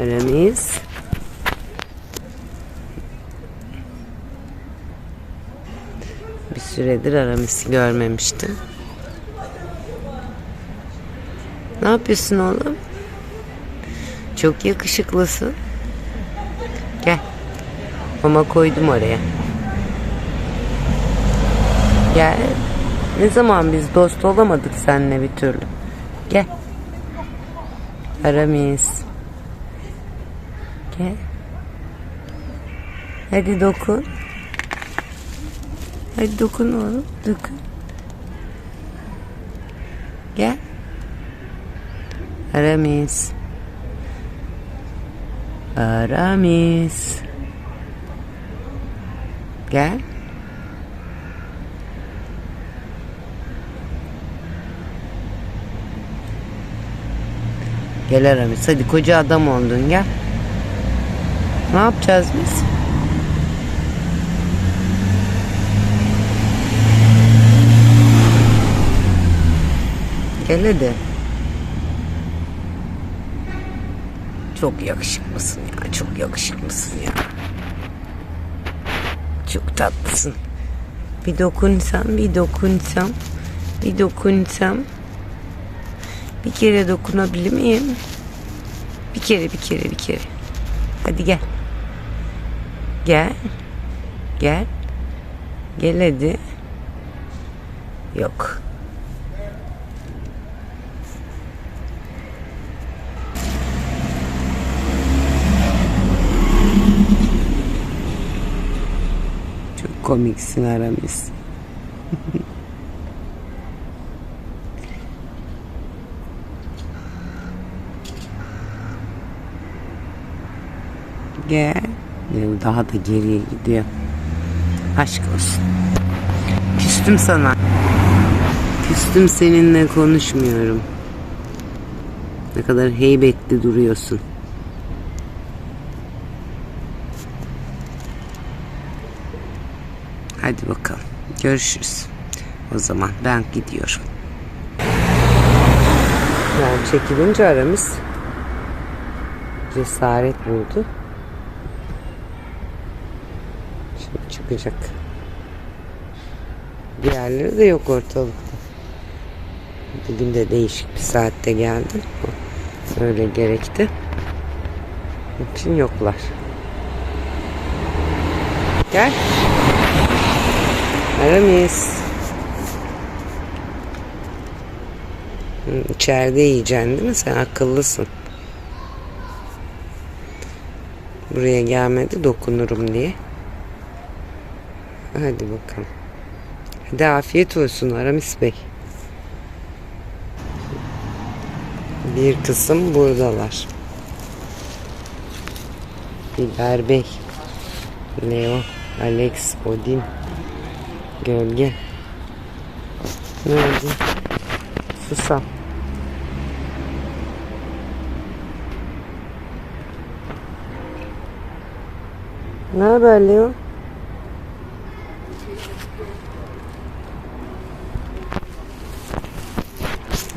Aramis. Bir süredir Aramis'i görmemiştim. Ne yapıyorsun oğlum? Çok yakışıklısın. Gel. Mama koydum oraya. Gel. Ne zaman biz dost olamadık seninle bir türlü. Gel. Aramis. Gel. Hadi dokun. Hadi dokun oğlum. Dokun. Gel. Aramis. Aramis. Gel. Gel Aramis. Hadi koca adam oldun gel. Ne yapacağız biz? Gel hadi. Çok yakışıklısın ya. Çok yakışıklısın ya. Çok tatlısın. Bir dokunsam, bir dokunsam, bir dokunsam. Bir kere dokunabilir miyim? Bir kere, bir kere, bir kere. Hadi gel. Gel. Gel. Gel hadi. Yok. Çok komiksin Aramis. Gel. Ya Daha da geriye gidiyor. Aşk olsun. Küstüm sana. Küstüm seninle konuşmuyorum. Ne kadar heybetli duruyorsun. Hadi bakalım. Görüşürüz. O zaman ben gidiyorum. Yani çekilince aramız cesaret buldu. Şimdi çıkacak. Diğerleri de yok ortalıkta. Bugün de değişik bir saatte geldim. Öyle gerekti. Onun için yoklar. Gel. Aramis. Hı, İçeride yiyeceksin değil mi? Sen akıllısın. Buraya gelmedi dokunurum diye. Hadi bakalım. Hadi afiyet olsun Aramis Bey. Bir kısım buradalar. Biber Bey. Leo. Alex. Odin. Gölge. Nerede? Susam. Ne haber Leo?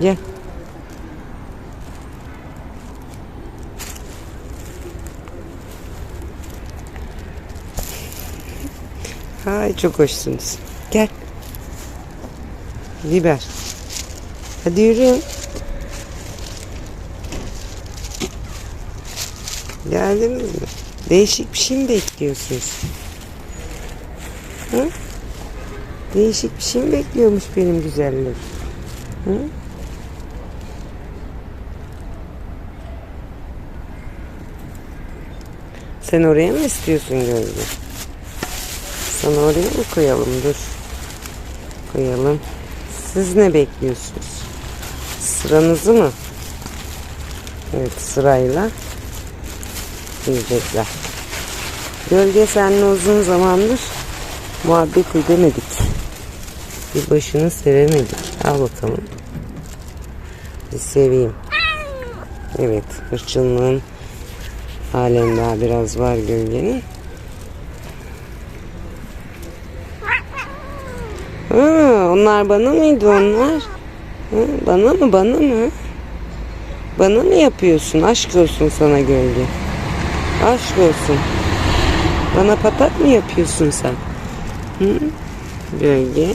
Gel. Ay çok hoşsunuz. Gel. Biber. Hadi yürüyün. Geldiniz mi? Değişik bir şey mi bekliyorsunuz? Hı? Değişik bir şey mi bekliyormuş benim güzellerim? Hı? Sen oraya mı istiyorsun Gözde? Sana oraya mı koyalım? Dur. Koyalım. Siz ne bekliyorsunuz? Sıranızı mı? Evet sırayla yiyecekler. Gölge seninle uzun zamandır muhabbet edemedik. Bir başını sevemedik. Al bakalım. Bir seveyim. Evet hırçınlığın halen daha biraz var gölgenin. Ha, onlar bana mıydı onlar? Ha, bana mı bana mı? Bana ne yapıyorsun? Aşk olsun sana gölge. Aşk olsun. Bana patak mı yapıyorsun sen? Hı? Gölge.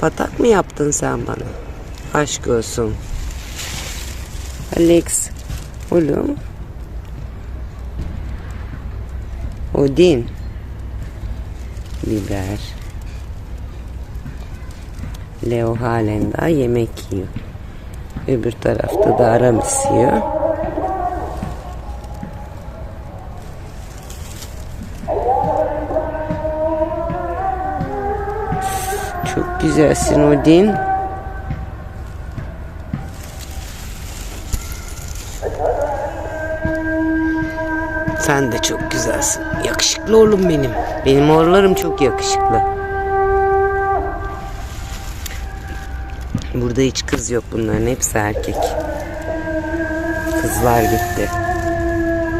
Patak mı yaptın sen bana? Aşk olsun. Alex. Oğlum. Odin. Biber. Leo halen daha yemek yiyor. Öbür tarafta da Aramis yiyor. Çok güzelsin Odin. Sen de çok güzelsin. Yakışıklı oğlum benim. Benim oğullarım çok yakışıklı. Burada hiç kız yok bunların hepsi erkek. Kızlar gitti.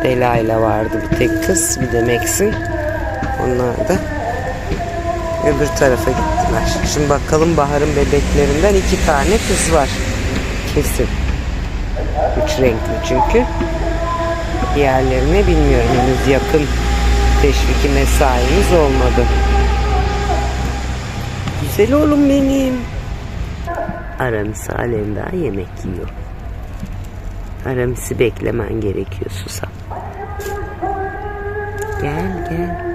Delayla vardı bir tek kız bir de Max'in. Onlar da öbür tarafa gittiler. Şimdi bakalım Bahar'ın bebeklerinden iki tane kız var. Kesin. Üç renkli çünkü. Diğerlerini bilmiyorum. Henüz yakın teşviki mesaimiz olmadı. Güzel oğlum benim. Aramis halen daha yemek yiyor. Aramis'i beklemen gerekiyor Susam. Gel gel.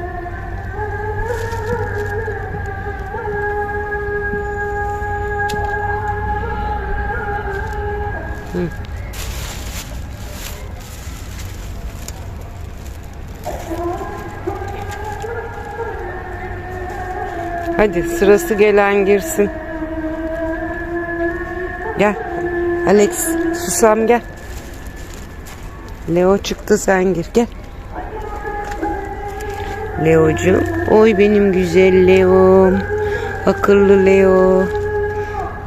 Hı. Hadi sırası gelen girsin. Gel. Alex susam gel. Leo çıktı sen gir gel. Leo'cum. Oy benim güzel Leo'm. Akıllı Leo.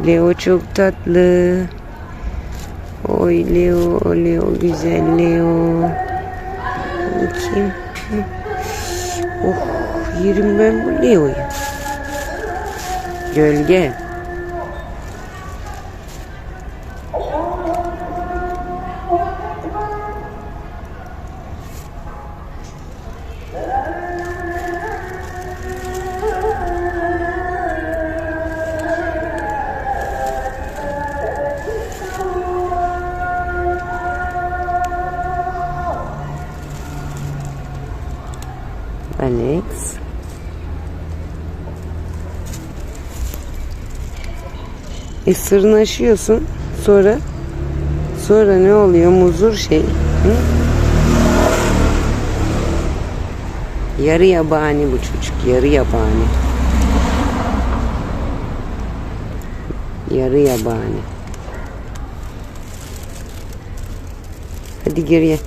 Leo çok tatlı. Oy Leo, Leo güzel Leo. Bakayım. Oh yerim ben bu Leo'yu. Gölge. E sırnaşıyorsun. Sonra sonra ne oluyor? Muzur şey. Hı? Yarı yabani bu çocuk. Yarı yabani. Yarı yabani. Hadi geriye.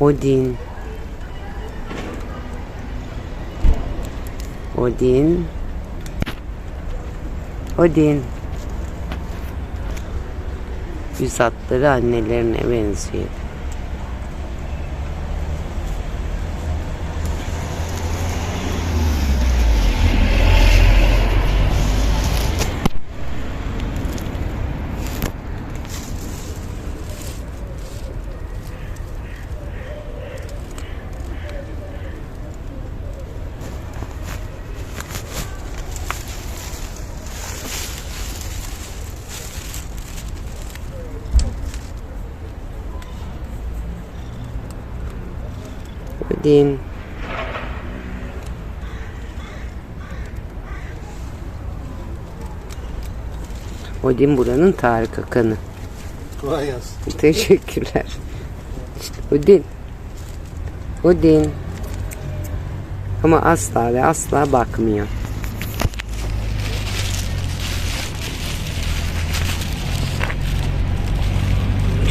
Odin. Odin. Odin. Yüz hatları annelerine benziyor. Odin. Odin buranın Tarık Akan'ı. Kolay gelsin. Teşekkürler. İşte Odin. Odin. Ama asla ve asla bakmıyor.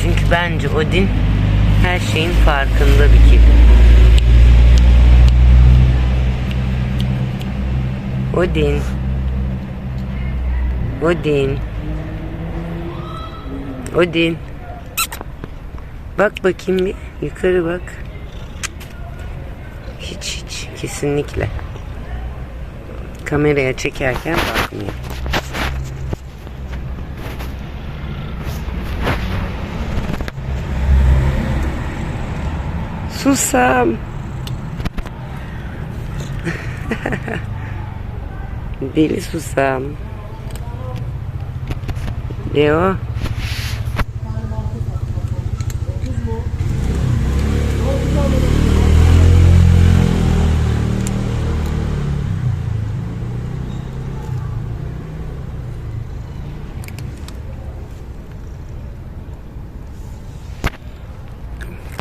Çünkü bence Odin her şeyin farkında bir kedi. Odin. Odin. Odin. Bak bakayım bir. Yukarı bak. Hiç hiç. Kesinlikle. Kameraya çekerken bakmıyor. Susam. Deli susam. Leo.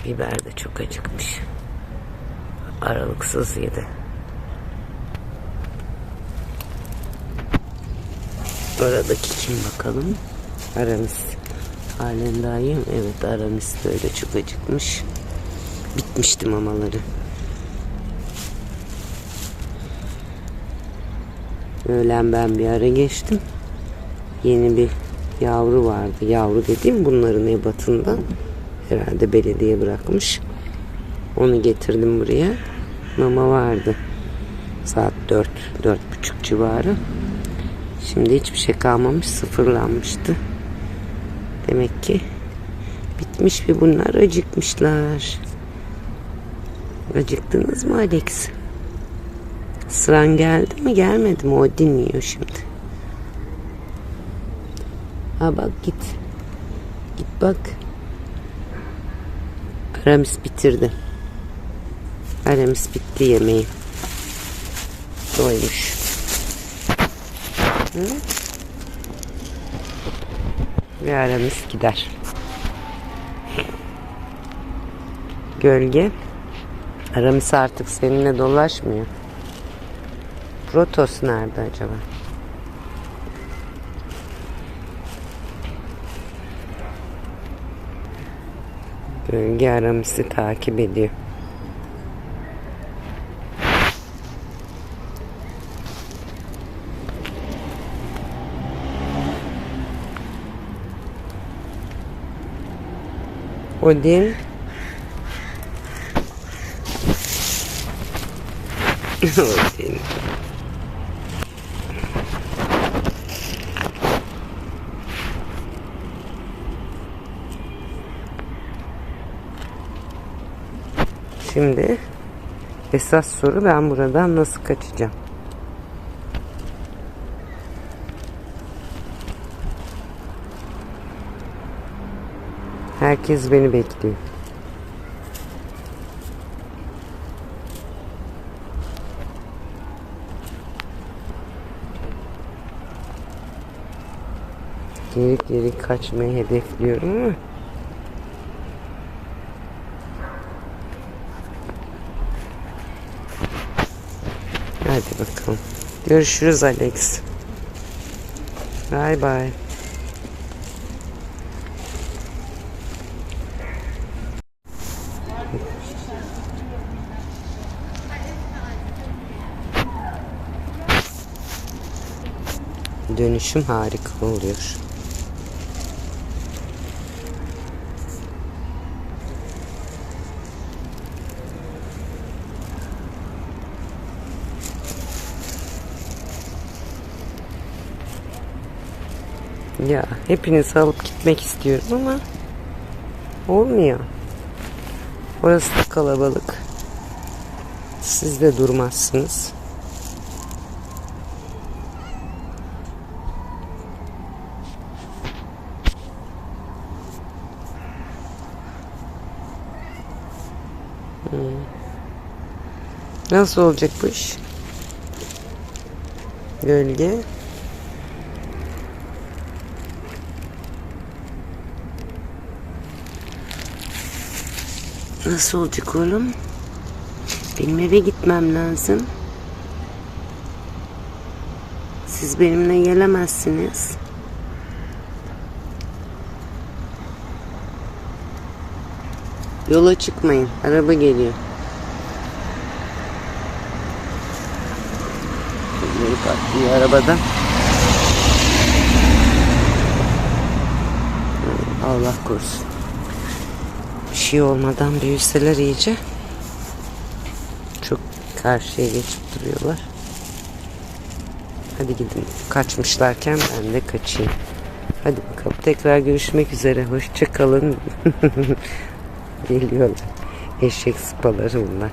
Biber de çok acıkmış. Aralıksız yedi. Oradaki kim bakalım? Aramis. Halen mi? Evet Aramis de öyle çok acıkmış. Bitmişti mamaları. Öğlen ben bir ara geçtim. Yeni bir yavru vardı. Yavru dediğim bunların ebatından. Herhalde belediye bırakmış. Onu getirdim buraya. Mama vardı. Saat 4, 4.30 civarı. Şimdi hiçbir şey kalmamış. Sıfırlanmıştı. Demek ki bitmiş ve bunlar acıkmışlar. Acıktınız mı Alex? Sıran geldi mi gelmedi mi? O dinliyor şimdi. Ha bak git. Git bak. Aramis bitirdi. Aramis bitti yemeği. Doymuş. Hı? Ve Aramis gider. Gölge. Aramis artık seninle dolaşmıyor. Protos nerede acaba? Gölge Aramis'i takip ediyor. Odin. Odin. Şimdi esas soru ben buradan nasıl kaçacağım? Herkes beni bekliyor. Geri geri kaçmayı hedefliyorum ama Hadi bakalım. Görüşürüz Alex. Bye bye. Dönüşüm harika oluyor. Ya hepinizi alıp gitmek istiyorum ama olmuyor. Orası da kalabalık. Siz de durmazsınız. Nasıl olacak bu iş? Gölge. Nasıl olacak oğlum? Benim eve gitmem lazım. Siz benimle gelemezsiniz. Yola çıkmayın. Araba geliyor. Biri patlıyor arabadan. Allah korusun. Bir şey olmadan büyüseler iyice. Çok karşıya geçip duruyorlar. Hadi gidin. Kaçmışlarken ben de kaçayım. Hadi bakalım. Tekrar görüşmek üzere. Hoşça kalın. Geliyorlar. Eşek sıpaları bunlar.